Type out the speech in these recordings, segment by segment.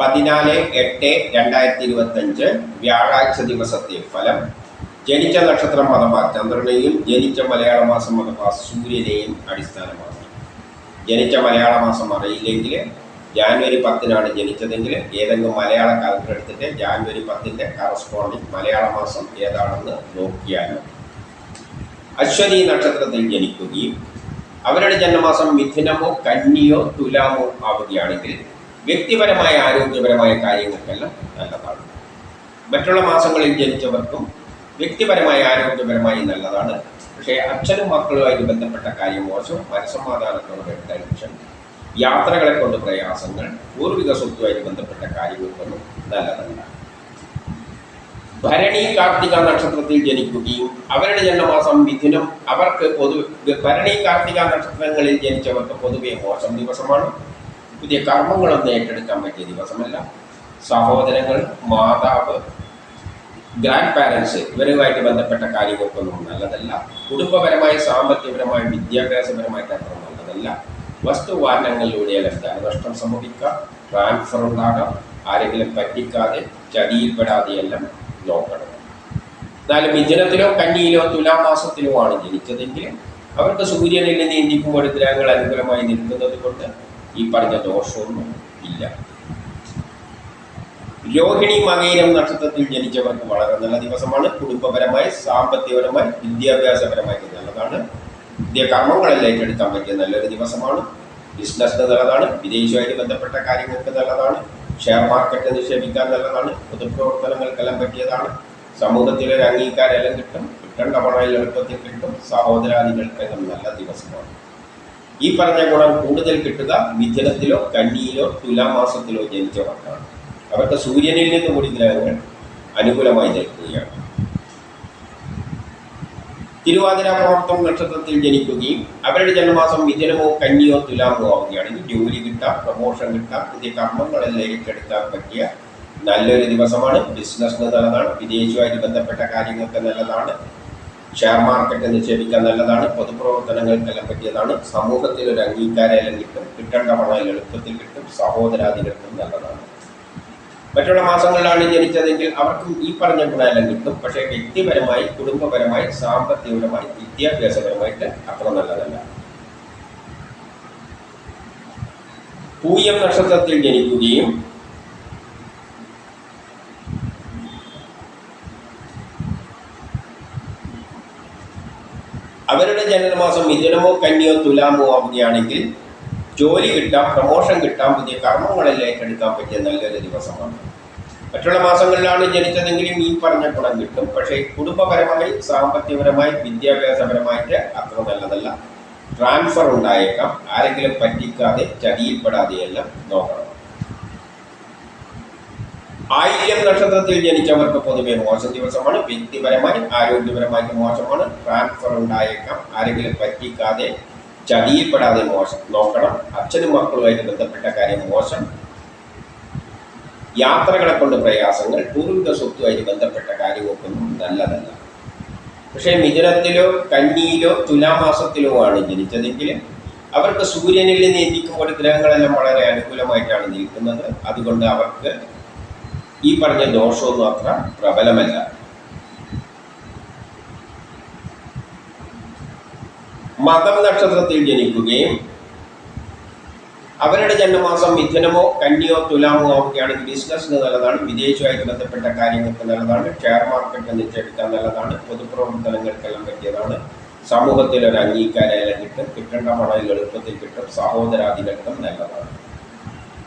പതിനാല് എട്ട് രണ്ടായിരത്തി ഇരുപത്തഞ്ച് വ്യാഴാഴ്ച ദിവസത്തെ ഫലം ജനിച്ച നക്ഷത്രം അഥവാ ചന്ദ്രനെയും ജനിച്ച മലയാള മാസം അഥവാ സൂര്യനെയും അടിസ്ഥാനമാക്കി ജനിച്ച മലയാള മാസം അറിയില്ലെങ്കിൽ ജാനുവരി പത്തിനാണ് ജനിച്ചതെങ്കിൽ ഏതെങ്കിലും മലയാള കാലത്ത് എടുത്തിട്ട് ജാനുവരി പത്തിന്റെ കറസ്പോണ്ടിങ് മലയാള മാസം ഏതാണെന്ന് നോക്കിയാൽ. അശ്വതി നക്ഷത്രത്തിൽ ജനിക്കുകയും അവരുടെ ജന്മമാസം മിഥുനമോ കന്നിയോ തുലാമോ ആവുകയാണെങ്കിൽ വ്യക്തിപരമായ ആരോഗ്യപരമായ കാര്യങ്ങൾക്കെല്ലാം നല്ലതാണ്. മറ്റുള്ള മാസങ്ങളിൽ ജനിച്ചവർക്കും വ്യക്തിപരമായ ആരോഗ്യപരമായി നല്ലതാണ്. പക്ഷേ അച്ഛനും മക്കളുമായിട്ട് ബന്ധപ്പെട്ട കാര്യം മോശം മനസ്സമാധാനത്തോടെ ടെൻഷൻ യാത്രകളെ കൊണ്ട് പ്രയാസങ്ങൾ പൂർവിക സ്വത്തുമായിട്ട് ബന്ധപ്പെട്ട കാര്യങ്ങൾക്കൊന്നും നല്ലതല്ല. ഭരണി കാർത്തിക നക്ഷത്രത്തിൽ ജനിക്കുകയും അവരുടെ ജന്മമാസം മിഥുനം അവർക്ക് പൊതു ഭരണി കാർത്തിക നക്ഷത്രങ്ങളിൽ ജനിച്ചവർക്ക് പൊതുവെ മോശം ദിവസമാണ്. പുതിയ കർമ്മങ്ങളൊന്നും ഏറ്റെടുക്കാൻ പറ്റിയ ദിവസമല്ല. സഹോദരങ്ങൾ മാതാവ് ഗ്രാൻഡ് പാരൻസ് ഇവരുമായിട്ട് ബന്ധപ്പെട്ട കാര്യങ്ങൾക്കൊന്നും നല്ലതല്ല. കുടുംബപരമായി സാമ്പത്തികപരമായി വിദ്യാഭ്യാസപരമായിട്ട് അത്ര നല്ലതല്ല. വസ്തുവാഹനങ്ങളിലൂടെ എല്ലാം നഷ്ടം സംഭവിക്കാം ട്രാൻസ്ഫർ ഉണ്ടാകാം. ആരെങ്കിലും പറ്റിക്കാതെ ചതിയിൽപ്പെടാതെയെല്ലാം നോക്കണം എന്നാലും മിഥുനത്തിലോ കന്നിയിലോ തുലാമാസത്തിലോ ആണ് ജനിച്ചതെങ്കിൽ അവർക്ക് സൂര്യനിൽ നിന്ന് ഇന്ത്യക്കുമ്പോൾ ഗ്രഹങ്ങൾ അനുകൂലമായി നിൽക്കുന്നത് കൊണ്ട് ഈ പറഞ്ഞ ദോഷമൊന്നും ഇല്ല. രോഹിണി മകയിരം നക്ഷത്രത്തിൽ ജനിച്ചവർക്ക് വളരെ നല്ല ദിവസമാണ്. കുടുംബപരമായി സാമ്പത്തികപരമായി വിദ്യാഭ്യാസപരമായി നല്ലതാണ്. പുതിയ കർമ്മങ്ങളെല്ലാം ഏറ്റെടുക്കാൻ പറ്റിയ നല്ലൊരു ദിവസമാണ്. ബിസിനസ്സിന് നല്ലതാണ്. വിദേശമായിട്ട് ബന്ധപ്പെട്ട കാര്യങ്ങൾക്ക് നല്ലതാണ്. ഷെയർ മാർക്കറ്റ് നിക്ഷേപിക്കാൻ നല്ലതാണ്. പൊതുപ്രവർത്തനങ്ങൾക്കെല്ലാം പറ്റിയതാണ്. സമൂഹത്തിലെ ഒരു അംഗീകാരമെല്ലാം കിട്ടും. കിട്ടേണ്ട പണം എളുപ്പത്തിൽ കിട്ടും. സഹോദരാദികൾക്കെല്ലാം നല്ല ദിവസമാണ്. ഈ പറഞ്ഞ ഗുണം കൂടുതൽ കിട്ടുക മിഥുനത്തിലോ കന്നിയിലോ തുലാമാസത്തിലോ ജനിച്ചവർക്കാണ് അവർക്ക് സൂര്യനിൽ നിന്ന് കൂടി ഗ്രഹങ്ങൾ അനുകൂലമായി നിൽക്കുകയാണ് തിരുവാതിര പ്രവർത്തനം നക്ഷത്രത്തിൽ ജനിക്കുകയും അവരുടെ ജന്മമാസം മിഥുനമോ കന്നിയോ തുലാമോ ആവുകയാണെങ്കിൽ ജോലി കിട്ടാം പ്രമോഷൻ കിട്ടാം പുതിയ കർമ്മങ്ങളെല്ലാം ഏറ്റെടുക്കാൻ പറ്റിയ നല്ലൊരു ദിവസമാണ്. ബിസിനസ്സിന് നല്ലതാണ്. വിദേശവുമായിട്ട് ബന്ധപ്പെട്ട കാര്യങ്ങൾക്ക് നല്ലതാണ്. ഷെയർ മാർക്കറ്റ് നിക്ഷേപിക്കാൻ നല്ലതാണ്. പൊതുപ്രവർത്തനങ്ങൾക്കെല്ലാം പറ്റിയതാണ്. സമൂഹത്തിൽ ഒരു അംഗീകാരമെല്ലാം കിട്ടും കിട്ടേണ്ട പണം എളുപ്പത്തിൽ കിട്ടും. സഹോദരാദികൾക്കും നല്ലതാണ്. മറ്റുള്ള മാസങ്ങളിലാണ് ജനിച്ചതെങ്കിൽ അവർക്കും ഈ പറഞ്ഞ ഗുണമെല്ലാം കിട്ടും. പക്ഷേ വ്യക്തിപരമായി കുടുംബപരമായി സാമ്പത്തികപരമായി വിദ്യാഭ്യാസപരമായിട്ട് അത്ര നല്ലതല്ല. പൂയം നക്ഷത്രത്തിൽ ജനിക്കുകയും അവരുടെ ജനനമാസം മിഥുനമോ കന്നിയോ തുലാമോ ആവുകയാണെങ്കിൽ ജോലി കിട്ടാം പ്രമോഷൻ കിട്ടാം പുതിയ കർമ്മങ്ങളെല്ലാം ഏറ്റെടുക്കാൻ പറ്റിയ നല്ലൊരു ദിവസമാണ്. മറ്റുള്ള മാസങ്ങളിലാണ് ജനിച്ചതെങ്കിലും ഈ പറഞ്ഞ ഗുണം കിട്ടും. പക്ഷേ കുടുംബപരമായി സാമ്പത്തികപരമായി വിദ്യാഭ്യാസപരമായിട്ട് അത്ര നല്ലതല്ല. ട്രാൻസ്ഫർ ഉണ്ടായേക്കാം. ആരെങ്കിലും പറ്റിക്കാതെ ചതിയിൽപ്പെടാതെയെല്ലാം നോക്കണം. ആയില്യം നക്ഷത്രത്തിൽ ജനിച്ചവർക്ക് പൊതുവെ മോശം ദിവസമാണ്. വ്യക്തിപരമായി ആരോഗ്യപരമായി മോശമാണ്. ട്രാൻസ്ഫർ ഉണ്ടായേക്കാം. ആരെങ്കിലും പറ്റിക്കാതെ ചതിയിൽപ്പെടാതെ മോശം. നോക്കണം. അച്ഛനും മക്കളുമായിട്ട് ബന്ധപ്പെട്ട കാര്യം മോശം. യാത്രകളെ കൊണ്ട് പ്രയാസങ്ങൾ പൂർവിക സ്വത്തുമായിട്ട് ബന്ധപ്പെട്ട കാര്യങ്ങൾക്കൊന്നും നല്ലതല്ല. പക്ഷേ മിഥുനത്തിലോ കന്നിയിലോ തുലാമാസത്തിലോ ആണ് ജനിച്ചതെങ്കിൽ അവർക്ക് സൂര്യനിൽ നിന്ന് എത്തിക്കുമ്പോൾ ഗ്രഹങ്ങളെല്ലാം വളരെ അനുകൂലമായിട്ടാണ് നിൽക്കുന്നത്. അതുകൊണ്ട് അവർക്ക് ഈ പറഞ്ഞ ദോഷമൊന്നും അത്ര പ്രബലമല്ല. മകം നക്ഷത്രത്തിൽ ജനിക്കുകയും അവരുടെ ജന്മമാസം മിഥുനമോ കന്നിയോ തുലാമോ ആവുകയാണെങ്കിൽ ബിസിനസ്സിന് നല്ലതാണ് വിദേശവുമായിട്ട് ബന്ധപ്പെട്ട കാര്യങ്ങൾക്ക് നല്ലതാണ് ഷെയർ മാർക്കറ്റ് നിക്ഷേപിക്കാൻ നല്ലതാണ് പൊതുപ്രവർത്തനങ്ങൾക്കെല്ലാം പറ്റിയതാണ്. സമൂഹത്തിൽ ഒരു അംഗീകാരം കിട്ടും കിട്ടേണ്ട പണം എളുപ്പത്തിൽ കിട്ടും സഹോദരാദികൾക്കും നല്ലതാണ്.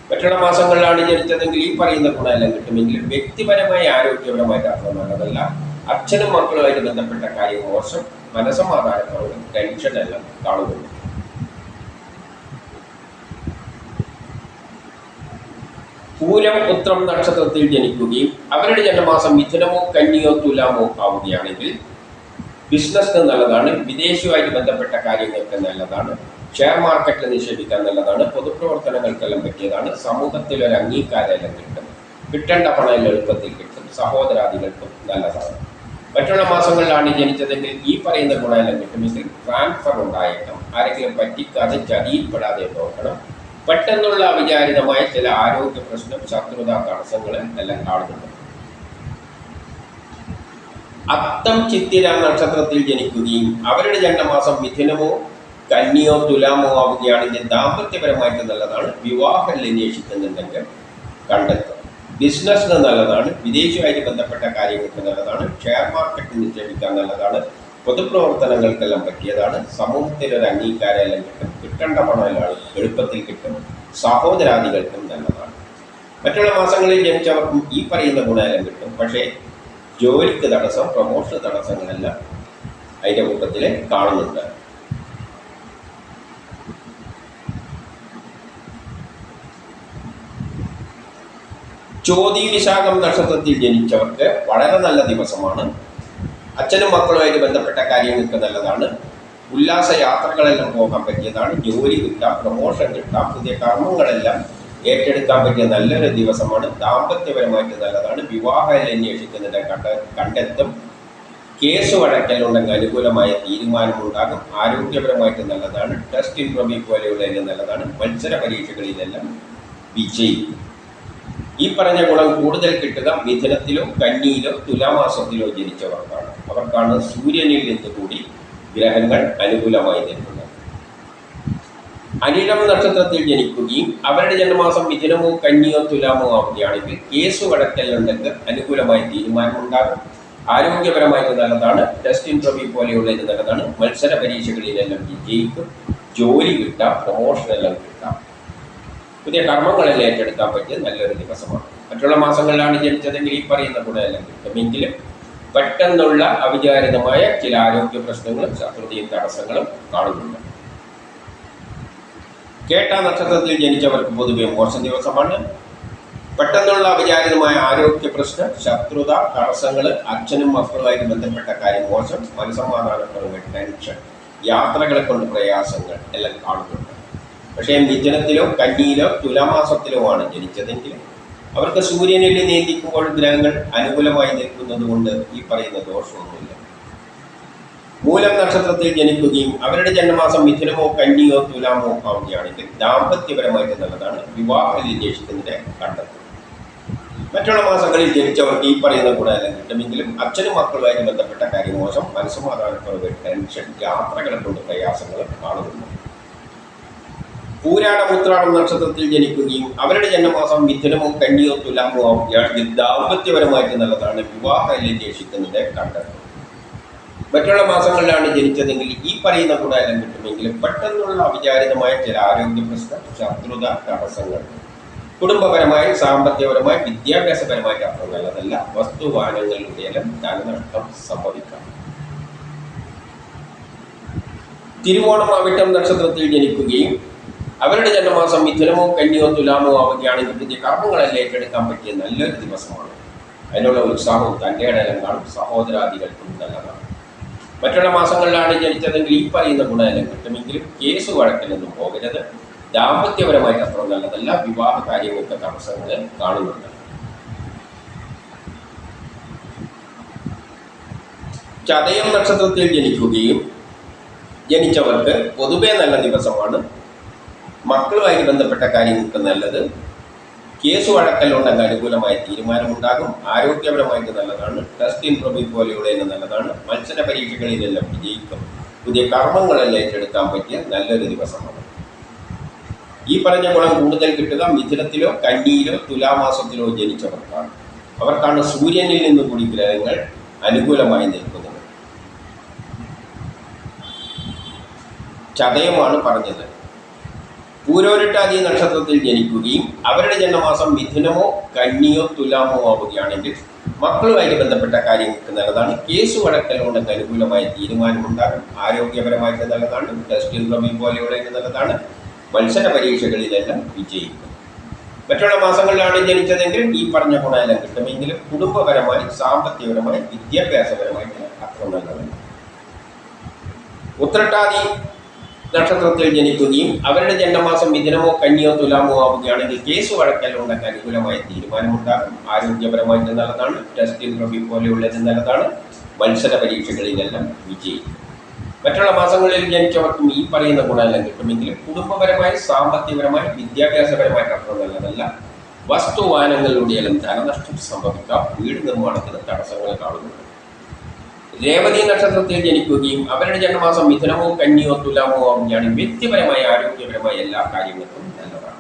മറ്റുള്ള മാസങ്ങളിലാണ് ജനിച്ചതെങ്കിൽ ഈ പറയുന്ന ഗുണമെല്ലാം കിട്ടുമെങ്കിലും വ്യക്തിപരമായി ആരോഗ്യപരമായിട്ട് അത്ര നല്ലതല്ല. അച്ഛനും മക്കളുമായിട്ട് ബന്ധപ്പെട്ട കാര്യം മോശം. മനസമാധാനത്തോടെ ടെൻഷൻ എല്ലാം കാണുന്നുണ്ട് പൂരം ഉത്രം നക്ഷത്രത്തിൽ ജനിക്കുകയും അവരുടെ ജന്മമാസം മിഥുനമോ കന്നിയോ തുലാമോ ആവുകയാണെങ്കിൽ ബിസിനസ്സിന് നല്ലതാണ് വിദേശവുമായിട്ട് ബന്ധപ്പെട്ട കാര്യങ്ങൾക്ക് നല്ലതാണ് ഷെയർ മാർക്കറ്റിൽ നിക്ഷേപിക്കാൻ നല്ലതാണ് പൊതുപ്രവർത്തനങ്ങൾക്കെല്ലാം പറ്റിയതാണ് സമൂഹത്തിൽ ഒരു അംഗീകാരമെല്ലാം കിട്ടും കിട്ടേണ്ട പണം എളുപ്പത്തിൽ കിട്ടും സഹോദരാദികൾക്കും നല്ലതാണ്. മറ്റുള്ള മാസങ്ങളിലാണ് ജനിച്ചതെങ്കിൽ ഈ പറയുന്ന ഗുണമെല്ലാം കിട്ടുമെങ്കിൽ ട്രാൻസ്ഫർ ഉണ്ടായേക്കാം. ആരെങ്കിലും പറ്റിക്കാതെ ചതിയിൽപ്പെടാതെ നോക്കണം പെട്ടെന്നുള്ള അവിചാരിതമായ ചില ആരോഗ്യ പ്രശ്നം ശത്രുത തടസ്സങ്ങൾ എല്ലാം കാണുന്നുണ്ട്. അത്തം ചിത്തിര നക്ഷത്രത്തിൽ ജനിക്കുകയും അവരുടെ ജന്മമാസം മിഥുനമോ കന്നിയോ തുലാമോ ആവുകയാണെങ്കിൽ ദാമ്പത്യപരമായിട്ട് നല്ലതാണ്. വിവാഹം അന്വേഷിക്കുന്നുണ്ടെങ്കിൽ കണ്ടെത്തും ബിസിനസ്സിന് നല്ലതാണ്. വിദേശമായിട്ട് ബന്ധപ്പെട്ട കാര്യങ്ങൾക്ക് നല്ലതാണ്. ഷെയർ മാർക്കറ്റ് നിക്ഷേപിക്കാൻ നല്ലതാണ്. പൊതുപ്രവർത്തനങ്ങൾക്കെല്ലാം പറ്റിയതാണ്. സമൂഹത്തിൽ ഒരു അംഗീകാരമെല്ലാം കിട്ടും. കിട്ടേണ്ട പണമെല്ലാം എളുപ്പത്തിൽ കിട്ടും. സഹോദരാദികൾക്കും നല്ലതാണ്. മറ്റുള്ള മാസങ്ങളിൽ ജനിച്ചവർക്കും ഈ പറയുന്ന ഗുണമെല്ലാം കിട്ടും. പക്ഷേ ജോലിക്ക് തടസ്സം പ്രമോഷൻ തടസ്സങ്ങളെല്ലാം അതിന്റെ കൂട്ടത്തിൽ കാണുന്നുണ്ട്. ചോതി വിശാഖം നക്ഷത്രത്തിൽ ജനിച്ചവർക്ക് വളരെ നല്ല ദിവസമാണ്. അച്ഛനും മക്കളുമായിട്ട് ബന്ധപ്പെട്ട കാര്യങ്ങൾക്ക് നല്ലതാണ്. ഉല്ലാസ യാത്രകളെല്ലാം പോകാൻ പറ്റിയതാണ്. ജോലി കിട്ടാം പ്രമോഷൻ കിട്ടാം പുതിയ കർമ്മങ്ങളെല്ലാം ഏറ്റെടുക്കാൻ പറ്റിയ നല്ലൊരു ദിവസമാണ്. ദാമ്പത്യപരമായിട്ട് നല്ലതാണ്. വിവാഹം അന്വേഷിക്കുന്നതിന്റെ കണ്ട കണ്ടെത്തും. കേസ് വഴക്കലുണ്ടെങ്കിൽ അനുകൂലമായ തീരുമാനമുണ്ടാകും. ആരോഗ്യപരമായിട്ട് നല്ലതാണ്. ടെസ്റ്റ് ഇൻട്രോബി പോലെയുള്ളതിന് നല്ലതാണ്. മത്സര പരീക്ഷകളിലെല്ലാം വിജയിക്കും. ഈ പറഞ്ഞ ഗുണം കൂടുതൽ കിട്ടുക മിഥുനത്തിലോ കന്നിയിലോ തുലാമാസത്തിലോ ജനിച്ചവർക്കാണ്. അവർക്കാണ് സൂര്യനിൽ നിന്ന് കൂടി ഗ്രഹങ്ങൾ അനുകൂലമായി അനിഴം നക്ഷത്രത്തിൽ ജനിക്കുകയും അവരുടെ ജന്മമാസം മിഥുനമോ കന്നിയോ തുലാമോ ആവുകയാണെങ്കിൽ കേസ് വഴക്കലുണ്ടെങ്കിൽ അനുകൂലമായ തീരുമാനമുണ്ടാകും. ആരോഗ്യപരമായി നല്ലതാണ്. ടെസ്റ്റ് ഇൻട്രവ്യൂ പോലെയുള്ള ഇത് നല്ലതാണ്. മത്സര പരീക്ഷകളിലെല്ലാം വിജയിക്കും. ജോലി കിട്ടാം. പ്രൊമോഷൻ എല്ലാം കിട്ടാം. പുതിയ കർമ്മങ്ങളെല്ലാം ഏറ്റെടുക്കാൻ പറ്റിയ നല്ലൊരു ദിവസമാണ്. മറ്റുള്ള മാസങ്ങളിലാണ് ജനിച്ചതെങ്കിൽ ഈ പറയുന്ന ഗുണമെല്ലാം കിട്ടുമെങ്കിലും പെട്ടെന്നുള്ള അവിചാരിതമായ ചില ആരോഗ്യ പ്രശ്നങ്ങളും ശത്രുതയും തടസ്സങ്ങളും കാണുന്നുണ്ട്. കേട്ട നക്ഷത്രത്തിൽ ജനിച്ചവർക്ക് പൊതുവെ മോശം ദിവസമാണ്. പെട്ടെന്നുള്ള അവിചാരിതമായ ആരോഗ്യ പ്രശ്നം ശത്രുത തടസ്സങ്ങൾ അച്ഛനും മക്കളുമായിട്ട് ബന്ധപ്പെട്ട കാര്യം മോശം മനസമാധാനക്കുറവ് ടെൻഷൻ യാത്രകളെ കൊണ്ട് പ്രയാസങ്ങൾ എല്ലാം കാണുന്നുണ്ട്. പക്ഷേ മിഥുനത്തിലോ കന്നിയിലോ തുലാമാസത്തിലോ ആണ് ജനിച്ചതെങ്കിൽ അവർക്ക് സൂര്യനെ നീന്തിക്കുമ്പോൾ ഗ്രഹങ്ങൾ അനുകൂലമായി നിൽക്കുന്നത് കൊണ്ട് ഈ പറയുന്ന ദോഷമൊന്നുമില്ല. മൂലം നക്ഷത്രത്തിൽ ജനിക്കുകയും അവരുടെ ജന്മമാസം മിഥുനമോ കന്നിയോ തുലാമോ ആവുകയാണെങ്കിൽ ദാമ്പത്യപരമായിട്ട് നല്ലതാണ്. വിവാഹ അന്വേഷിക്കുന്നതിന്റെ കണ്ടെത്തൽ. മറ്റുള്ള മാസങ്ങളിൽ ജനിച്ചവർക്ക് ഈ പറയുന്ന ഗുണമെല്ലാം കിട്ടുമെങ്കിലും അച്ഛനും മക്കളുമായി ബന്ധപ്പെട്ട കാര്യം മോശം. മനസ്സമാധാനക്കുറവ് ടെൻഷൻ യാത്രകളെ കൊണ്ട് പ്രയാസങ്ങൾ കാണുന്നുണ്ട്. പൂരാട ഉത്രാടം നക്ഷത്രത്തിൽ ജനിക്കുകയും അവരുടെ ജന്മമാസം മിഥുനമോ കന്നിയോ തുലാമോ ആവുകയാണെങ്കിൽ ദാമ്പത്യപരമായിട്ട് നല്ലതാണ് വിവാഹ അന്വേഷിക്കുന്നത് കണ്ടെത്തും മറ്റുള്ള മാസങ്ങളിലാണ് ജനിച്ചതെങ്കിൽ ഈ പറയുന്ന ഗുണമെല്ലാം കിട്ടുമെങ്കിലും പെട്ടെന്നുള്ള അവിചാരിതമായ ചില ആരോഗ്യ പ്രശ്നം ശത്രുത തടസ്സങ്ങൾ കുടുംബപരമായി സാമ്പത്തികപരമായി വിദ്യാഭ്യാസപരമായ അത്ര നല്ലതല്ല വസ്തുവാഹനങ്ങളുടെ ധനനഷ്ടം സംഭവിക്കാം. തിരുവോണം അവിട്ടം നക്ഷത്രത്തിൽ ജനിക്കുകയും അവരുടെ ജന്മമാസം മിഥുനമോ കന്നിയോ തുലാമോ ആവുകയാണെങ്കിൽ പുതിയ കർമ്മങ്ങളെല്ലാം ഏറ്റെടുക്കാൻ പറ്റിയ നല്ലൊരു ദിവസമാണ്. അതിനുള്ള ഉത്സാഹവും തന്റെ ഇടയിലും കാണും. സഹോദരാദികൾക്കും നല്ലതാണ്. മറ്റുള്ള മാസങ്ങളിലാണ് ജനിച്ചതെങ്കിൽ ഈ പറയുന്ന ഗുണനിലം കിട്ടുമെങ്കിലും കേസ് വഴക്കിലൊന്നും പോകരുത്. ദാമ്പത്യപരമായിട്ട് അത്ര നല്ലതല്ല. വിവാഹ കാര്യങ്ങൾക്ക് തടസ്സങ്ങൾ കാണുന്നുണ്ട്. ചതയം നക്ഷത്രത്തിൽ ജനിക്കുകയും ജനിച്ചവർക്ക് പൊതുവേ നല്ല ദിവസമാണ്. മക്കളുമായി ബന്ധപ്പെട്ട കാര്യങ്ങൾക്ക് നല്ലത്. കേസ് വഴക്കല്ലുണ്ടെങ്കിൽ അനുകൂലമായ തീരുമാനമുണ്ടാകും. ആരോഗ്യപരമായിട്ട് നല്ലതാണ്. ടെസ്റ്റ് ഇൻട്രോബി പോലെയുള്ളതിന് നല്ലതാണ്. മത്സര പരീക്ഷകളിലെല്ലാം വിജയിക്കും. പുതിയ കർമ്മങ്ങളെല്ലാം ഏറ്റെടുക്കാൻ പറ്റിയ നല്ലൊരു ദിവസമാണ്. ഈ പറഞ്ഞ ഗുണം കൂടുതൽ കിട്ടുക മിഥുനത്തിലോ കന്നിയിലോ തുലാമാസത്തിലോ ജനിച്ചവർക്കാണ്. അവർക്കാണ് സൂര്യനിൽ നിന്ന് കൂടി ഗ്രഹങ്ങൾ അനുകൂലമായി നിൽക്കുന്നത്. ചതയമാണ് പറഞ്ഞത്. പൂരോരിട്ടാദി നക്ഷത്രത്തിൽ ജനിക്കുകയും അവരുടെ ജന്മമാസം മിഥുനമോ കന്നിയോ തുലാമോ ആവുകയാണെങ്കിൽ മക്കളുമായിട്ട് ബന്ധപ്പെട്ട കാര്യങ്ങൾക്ക് നല്ലതാണ്. കേസ് വഴക്കലുകൊണ്ട് അനുകൂലമായ തീരുമാനമുണ്ടാകും. ആരോഗ്യപരമായിട്ട് നല്ലതാണ്. ടെസ്റ്റിൽ ഇൻട്രോമി പോലെയുള്ള നല്ലതാണ്. മത്സര പരീക്ഷകളിലെല്ലാം വിജയിക്കും. മറ്റുള്ള മാസങ്ങളിലാണ് ജനിച്ചതെങ്കിൽ ഈ പറഞ്ഞ ഗുണമെല്ലാം കിട്ടുമെങ്കിലും കുടുംബപരമായി സാമ്പത്തികപരമായി വിദ്യാഭ്യാസപരമായിട്ട് അത്ര നല്ലതല്ല. ഉത്രട്ടാദി നക്ഷത്രത്തിൽ ജനിക്കുകയും അവരുടെ ജന്മമാസം മിഥുനമോ കന്നിയോ തുലാമോ ആവുകയാണെങ്കിൽ കേസ് വഴക്കലുണ്ടെങ്കിൽ അനുകൂലമായ തീരുമാനമുണ്ടാകും. ആരോഗ്യപരമായിട്ട് നല്ലതാണ്. ടെസ്റ്റിൽ റബി പോലെയുള്ളത് നല്ലതാണ്. മത്സര പരീക്ഷകളിലെല്ലാം വിജയിക്കും. മറ്റുള്ള മാസങ്ങളിൽ ജനിച്ചവർക്കും ഈ പറയുന്ന ഗുണമെല്ലാം കിട്ടുമെങ്കിലും കുടുംബപരമായി സാമ്പത്തികപരമായി വിദ്യാഭ്യാസപരമായി അത്ര നല്ലതല്ല. വസ്തുവാനങ്ങളിലൂടെയെല്ലാം ധനനഷ്ടം സംഭവിക്കാം. വീട് നിർമ്മാണത്തിന് തടസ്സങ്ങൾ കാണുന്നുണ്ട്. രേവതി നക്ഷത്രത്തിൽ ജനിക്കുകയും അവരുടെ ജന്മമാസം മിഥുനമോ കന്നിയോ തുലാമോ ആവുകയാണ്. വ്യക്തിപരമായ ആരോഗ്യപരമായ എല്ലാ കാര്യങ്ങൾക്കും നല്ലതാണ്.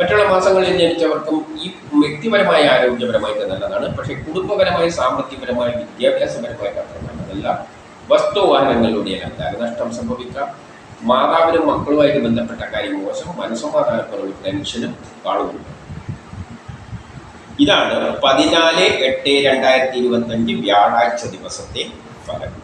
മറ്റുള്ള മാസങ്ങളിൽ ജനിച്ചവർക്കും ഈ വ്യക്തിപരമായ ആരോഗ്യപരമായിട്ട് നല്ലതാണ്. പക്ഷേ കുടുംബപരമായി സാമ്പത്തികപരമായി വിദ്യാഭ്യാസപരമായി അത്ര നല്ലതല്ല വസ്തുവാഹനങ്ങളിലൂടെയെല്ലാം നഷ്ടം സംഭവിക്കാം. മാതാവിനും മക്കളുമായിട്ട് ബന്ധപ്പെട്ട കാര്യം മോശം. മനസ്സമാധാനക്കുറവ് ടെൻഷനും കാണുന്നുണ്ട് ഇതാണ് പതിനാല് എട്ട് രണ്ടായിരത്തി ഇരുപത്തഞ്ച് വ്യാഴാഴ്ച ദിവസത്തെ ഫലം.